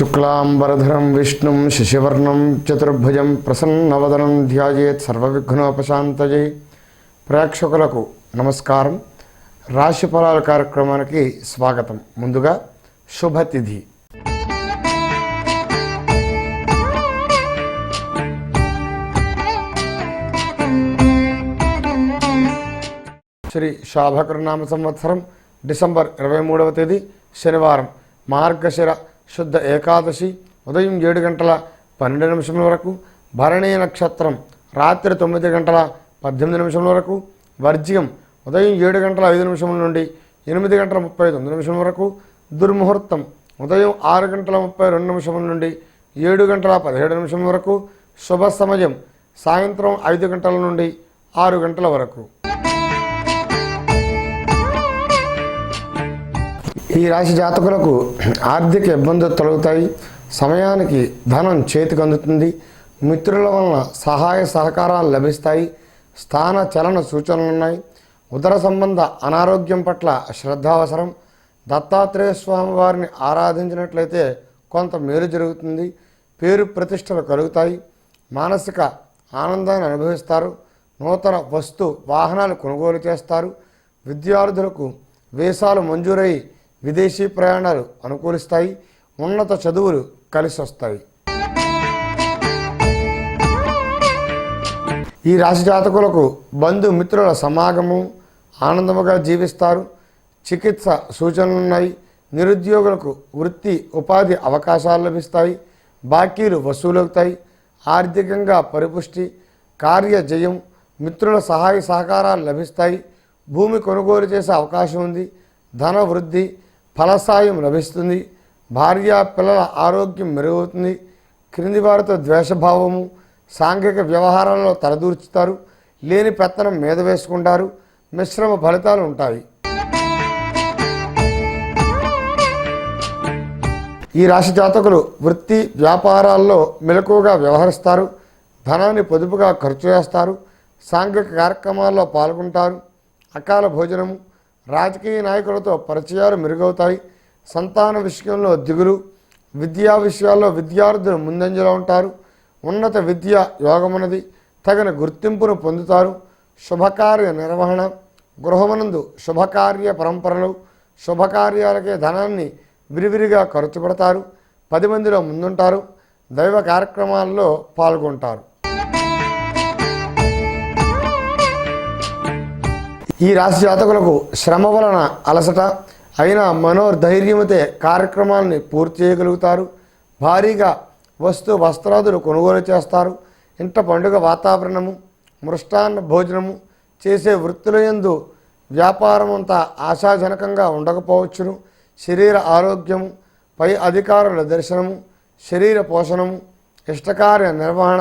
శుక్లాంబరధరం విష్ణుం శశివర్ణం చతుర్భుజం ప్రసన్నవదనం ధ్యాయేత్ సర్వవిఘ్నోపశాంతయే ప్రేక్షకులకు నమస్కారం. రాశి ఫలాల కార్యక్రమానికి స్వాగతం. ముందుగా శుభతిథి. శ్రీ శాభకరనామ సంవత్సరం డిసెంబర్ ఇరవై మూడవ తేదీ శనివారం. మార్గశిర శుద్ధ ఏకాదశి ఉదయం ఏడు గంటల పన్నెండు నిమిషముల వరకు భరణీ నక్షత్రం రాత్రి తొమ్మిది గంటల పద్దెనిమిది నిమిషముల వరకు వర్జ్యం ఉదయం ఏడు గంటల ఐదు నిమిషముల నుండి ఎనిమిది గంటల ముప్పై తొమ్మిది నిమిషం వరకు దుర్ముహూర్తం ఉదయం ఆరు గంటల ముప్పై రెండు నిమిషముల నుండి ఏడు గంటల పదిహేడు నిమిషం వరకు శుభ సమయం సాయంత్రం ఐదు గంటల నుండి ఆరు గంటల వరకు. ఈ రాశి జాతకులకు ఆర్థిక ఇబ్బందులు తొలగుతాయి. సమయానికి ధనం చేతికి అందుతుంది. మిత్రుల వలన సహాయ సహకారాలు లభిస్తాయి. స్థాన చలన సూచనలు ఉన్నాయి. ఉదర సంబంధ అనారోగ్యం పట్ల శ్రద్ధ అవసరం. దత్తాత్రేయ స్వామి వారిని ఆరాధించినట్లయితే కొంత మేలు జరుగుతుంది. పేరు ప్రతిష్టలు కలుగుతాయి. మానసిక ఆనందాన్ని అనుభవిస్తారు. నూతన వస్తు వాహనాలు కొనుగోలు చేస్తారు. విద్యార్థులకు వేషాలు మంజూరై విదేశీ ప్రయాణాలు అనుకూలిస్తాయి ఉన్నత చదువులు కలిసి వస్తాయి ఈ రాశి జాతకులకు బంధుమిత్రుల సమాగము ఆనందముగా జీవిస్తారు. చికిత్స సూచనలున్నాయి. నిరుద్యోగులకు వృత్తి ఉపాధి అవకాశాలు లభిస్తాయి. బాకీలు వసూలవుతాయి. ఆర్థికంగా పరిపుష్టి కార్య జయం మిత్రుల సహాయ సహకారాలు లభిస్తాయి. భూమి కొనుగోలు చేసే అవకాశం ఉంది. ధన వృద్ధి ఫలసాయం లభిస్తుంది. భార్య పిల్లల ఆరోగ్యం మెరుగవుతుంది. క్రింది వారితో ద్వేషభావము సాంఘిక వ్యవహారాల్లో తలదూర్చుతారు. లేని పెత్తనం మీద వేసుకుంటారు. మిశ్రమ ఫలితాలు ఉంటాయి. ఈ రాశి జాతకులు వృత్తి వ్యాపారాల్లో మెలకువగా వ్యవహరిస్తారు. ధనాన్ని పొదుపుగా ఖర్చు చేస్తారు. సాంఘిక కార్యక్రమాల్లో పాల్గొంటారు. అకాల భోజనము రాజకీయ నాయకులతో పరిచయాలు మెరుగవుతాయి. సంతాన విషయంలో దిగులు విద్యా విషయాల్లో విద్యార్థులు ముందంజలో ఉంటారు. ఉన్నత విద్య యోగమున్నది తగిన గుర్తింపును పొందుతారు. శుభకార్య నిర్వహణ గృహమునందు శుభకార్య పరంపరలు శుభకార్యాలకే ధనాన్ని విరివిరిగా ఖర్చు పెడతారు. పది మందిలో ముందుంటారు. దైవ కార్యక్రమాల్లో పాల్గొంటారు. ఈ రాశి జాతకులకు శ్రమ వలన అలసట అయినా మనోధైర్యమతే కార్యక్రమాలని పూర్తి చేయగలుగుతారు. భారీగా వస్తు వస్త్రాదులు కొనుగోలు చేస్తారు. ఇంట పండుగ వాతావరణము మృష్టాన్న భోజనము చేసే వృత్తుల యందు వ్యాపారం అంతా ఆశాజనకంగా ఉండకపోవచ్చును. శరీర ఆరోగ్యము పై అధికారుల దర్శనము శరీర పోషణము ఇష్టకార్య నిర్వహణ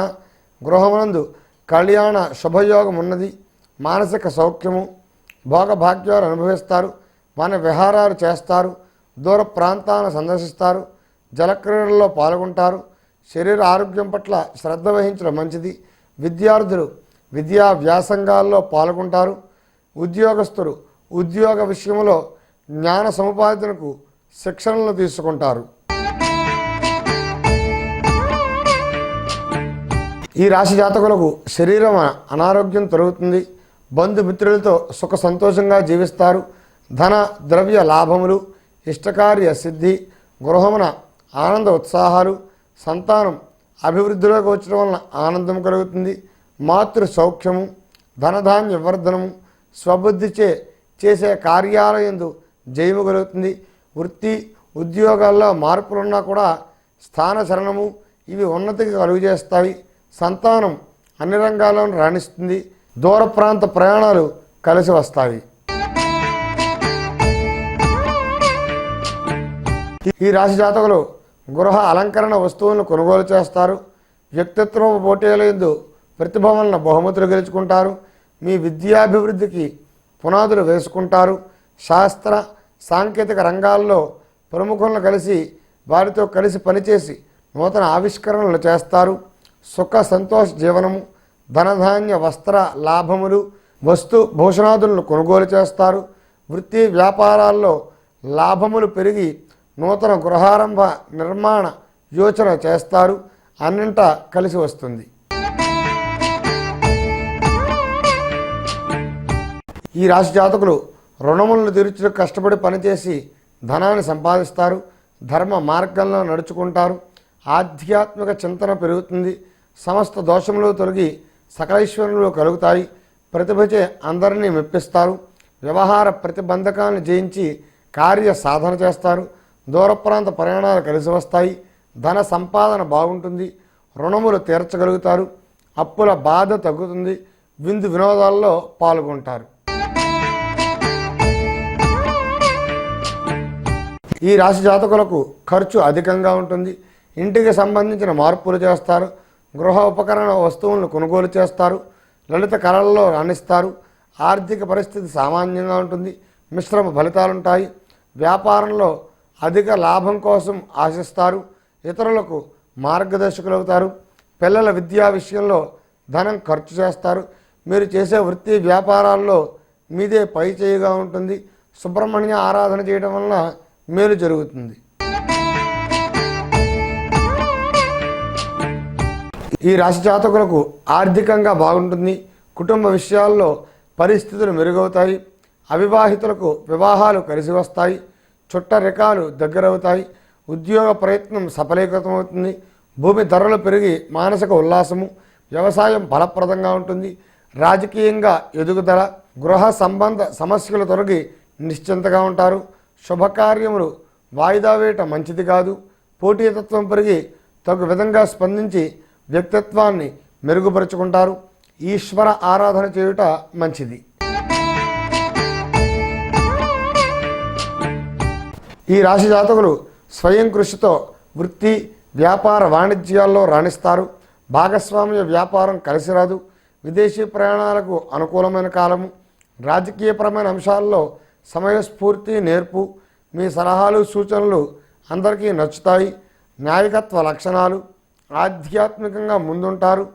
గృహమునందు కళ్యాణ శుభయోగం ఉన్నది మానసిక సౌఖ్యము భోగభాగ్యాలు అనుభవిస్తారు వన విహారాలు చేస్తారు దూర ప్రాంతాలను సందర్శిస్తారు జలక్రీడల్లో పాల్గొంటారు. శరీర ఆరోగ్యం పట్ల శ్రద్ధ వహించడం మంచిది. విద్యార్థులు విద్యా వ్యాసంగాల్లో పాల్గొంటారు. ఉద్యోగస్తులు ఉద్యోగ విషయంలో జ్ఞాన సముపార్జనకు శిక్షణలు తీసుకుంటారు. ఈ రాశి జాతకులకు శరీరం అనారోగ్యం తొలగుతుంది. బంధుమిత్రులతో సుఖ సంతోషంగా జీవిస్తారు. ధన ద్రవ్య లాభములు ఇష్టకార్య సిద్ధి గృహమున ఆనంద ఉత్సాహాలు సంతానం అభివృద్ధిలోకి వచ్చడం వలన ఆనందం కలుగుతుంది. మాతృ సౌఖ్యము ధనధాన్య వర్ధనము స్వబుద్ధిచే చేసే కార్యాలయందు జయము కలుగుతుంది. వృత్తి ఉద్యోగాల్లో మార్పులున్నా కూడా స్థానచరణము ఇవి ఉన్నతికి కలుగజేస్తాయి. సంతానం అన్ని రంగాల్లోనూ రాణిస్తుంది. దూర ప్రాంత ప్రయాణాలు కలిసి వస్తాయి. ఈ రాశి జాతకులు గృహ అలంకరణ వస్తువులను కొనుగోలు చేస్తారు. వ్యక్తిత్వం పోటీల ఎందు ప్రతిభ వలన బహుమతులు గెలుచుకుంటారు. మీ విద్యాభివృద్ధికి పునాదులు వేసుకుంటారు. శాస్త్ర సాంకేతిక రంగాల్లో ప్రముఖులను కలిసి వారితో కలిసి పనిచేసి నూతన ఆవిష్కరణలు చేస్తారు. సుఖ సంతోష జీవనము ధనధాన్య వస్త్ర లాభములు వస్తు భూషణాదులను కొనుగోలు చేస్తారు. వృత్తి వ్యాపారాల్లో లాభములు పెరిగి నూతన గృహారంభ నిర్మాణ యోచన చేస్తారు. అన్నింటా కలిసి వస్తుంది. ఈ రాశి జాతకులు రుణములను తీర్చుటకు కష్టపడి పనిచేసి ధనాన్ని సంపాదిస్తారు. ధర్మ మార్గంలో నడుచుకుంటారు. ఆధ్యాత్మిక చింతన పెరుగుతుంది. సమస్త దోషములు తొలగి సకలైశ్వర్యులు కలుగుతాయి. ప్రతిభచే అందరినీ మెప్పిస్తారు. వ్యవహార ప్రతిబంధకాలను జయించి కార్య సాధన చేస్తారు. దూర ప్రాంత ప్రయాణాలు కలిసి వస్తాయి. ధన సంపాదన బాగుంటుంది. రుణములు తీర్చగలుగుతారు. అప్పుల బాధ తగ్గుతుంది. విందు వినోదాల్లో పాల్గొంటారు. ఈ రాశి జాతకులకు ఖర్చు అధికంగా ఉంటుంది. ఇంటికి సంబంధించిన మార్పులు చేస్తారు. గృహ ఉపకరణ వస్తువులను కొనుగోలు చేస్తారు లలిత కళల్లో రాణిస్తారు. ఆర్థిక పరిస్థితి సామాన్యంగా ఉంటుంది మిశ్రమ ఫలితాలుంటాయి. వ్యాపారంలో అధిక లాభం కోసం ఆశిస్తారు ఇతరులకు మార్గదర్శకులవుతారు. పిల్లల విద్యా విషయంలో ధనం ఖర్చు చేస్తారు. మీరు చేసే వృత్తి వ్యాపారాల్లో మీదే పై చేయిగా ఉంటుంది. సుబ్రహ్మణ్య ఆరాధన చేయడం వలన మేలు జరుగుతుంది. ఈ రాశి జాతకులకు ఆర్థికంగా బాగుంటుంది. కుటుంబ విషయాల్లో పరిస్థితులు మెరుగవుతాయి. అవివాహితులకు వివాహాలు కలిసి వస్తాయి. చుట్టరికాలు దగ్గరవుతాయి. ఉద్యోగ ప్రయత్నం సఫలీకృతమవుతుంది. భూమి ధరలు పెరిగి మానసిక ఉల్లాసము వ్యవసాయం ఫలప్రదంగా ఉంటుంది. రాజకీయంగా ఎదుగుదల గృహ సంబంధ సమస్యలు తొలగి నిశ్చింతగా ఉంటారు. శుభకార్యములు వాయిదా వేయటం మంచిది కాదు. పోటీతత్వం పెరిగి తగు విధంగా స్పందించి వ్యక్తిత్వాన్ని మెరుగుపరుచుకుంటారు. ఈశ్వర ఆరాధన చేయుట మంచిది. ఈ రాశి జాతకులు స్వయం కృషితో వృత్తి వ్యాపార వాణిజ్యాల్లో రాణిస్తారు. భాగస్వామ్య వ్యాపారం కలిసి రాదు. విదేశీ ప్రయాణాలకు అనుకూలమైన కాలము. రాజకీయపరమైన అంశాల్లో సమయస్ఫూర్తి నేర్పు. మీ సలహాలు సూచనలు అందరికీ నచ్చుతాయి. నాయకత్వ లక్షణాలు. ఆధ్యాత్మికంగా ముందుంటారు.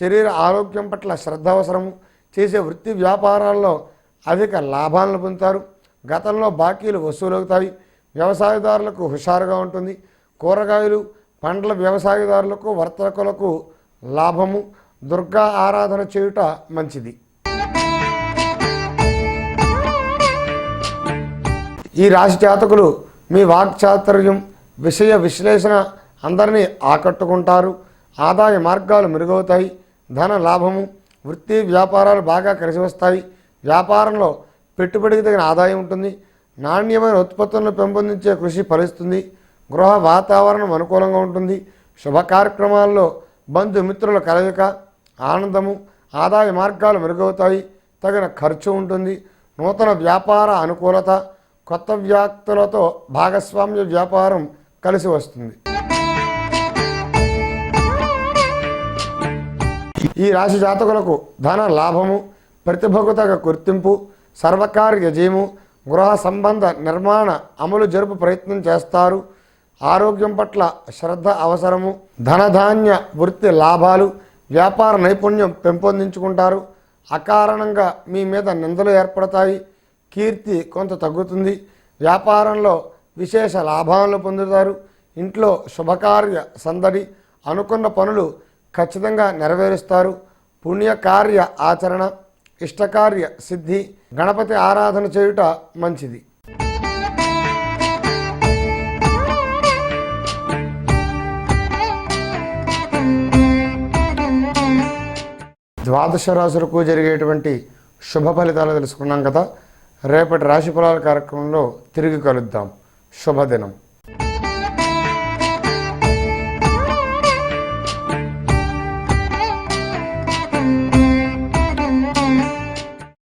శరీర ఆరోగ్యం పట్ల శ్రద్ధ అవసరము చేసే వృత్తి వ్యాపారాల్లో అధిక లాభాలను పొందుతారు. గతంలో బాకీలు వసూలవుతాయి. వ్యవసాయదారులకు హుషారుగా ఉంటుంది. కూరగాయలు పండ్ల వ్యవసాయదారులకు వర్తకులకు లాభము. దుర్గా ఆరాధన చేయుట మంచిది. ఈ రాశి జాతకులు మీ వాక్చాతుర్యం విషయ విశ్లేషణ అందరినీ ఆకట్టుకుంటారు. ఆదాయ మార్గాలు మెరుగవుతాయి. ధన లాభము వృత్తి వ్యాపారాలు బాగా కలిసి వస్తాయి. వ్యాపారంలో పెట్టుబడికి తగిన ఆదాయం ఉంటుంది. నాణ్యమైన ఉత్పత్తులను పెంపొందించే కృషి ఫలిస్తుంది. గృహ వాతావరణం అనుకూలంగా ఉంటుంది. శుభ కార్యక్రమాల్లో బంధుమిత్రుల కలయిక ఆనందము ఆదాయ మార్గాలు మెరుగవుతాయి. తగిన ఖర్చు ఉంటుంది. నూతన వ్యాపార అనుకూలత కొత్త వ్యాప్తులతో భాగస్వామ్య వ్యాపారం కలిసి వస్తుంది. ఈ రాశి జాతకులకు ధన లాభము ప్రతిభకు తగ గుర్తింపు సర్వకార్య జయము గృహ సంబంధ నిర్మాణ అమలు జరుపు ప్రయత్నం చేస్తారు. ఆరోగ్యం పట్ల శ్రద్ధ అవసరము ధనధాన్య వృత్తి లాభాలు వ్యాపార నైపుణ్యం పెంపొందించుకుంటారు. అకారణంగా మీ మీద నిందలు ఏర్పడతాయి కీర్తి కొంత తగ్గుతుంది. వ్యాపారంలో విశేష లాభాలను పొందుతారు. ఇంట్లో శుభకార్య సందడి అనుకున్న పనులు ఖచ్చితంగా నెరవేరుస్తారు. పుణ్యకార్య ఆచరణ ఇష్టకార్య సిద్ధి గణపతి ఆరాధన చేయుట మంచిది. ద్వాదశ రాశులకు జరిగేటువంటి శుభ ఫలితాలు తెలుసుకున్నాం కదా. రేపటి రాశి ఫలాల కార్యక్రమంలో తిరిగి కలుద్దాం. శుభదినం.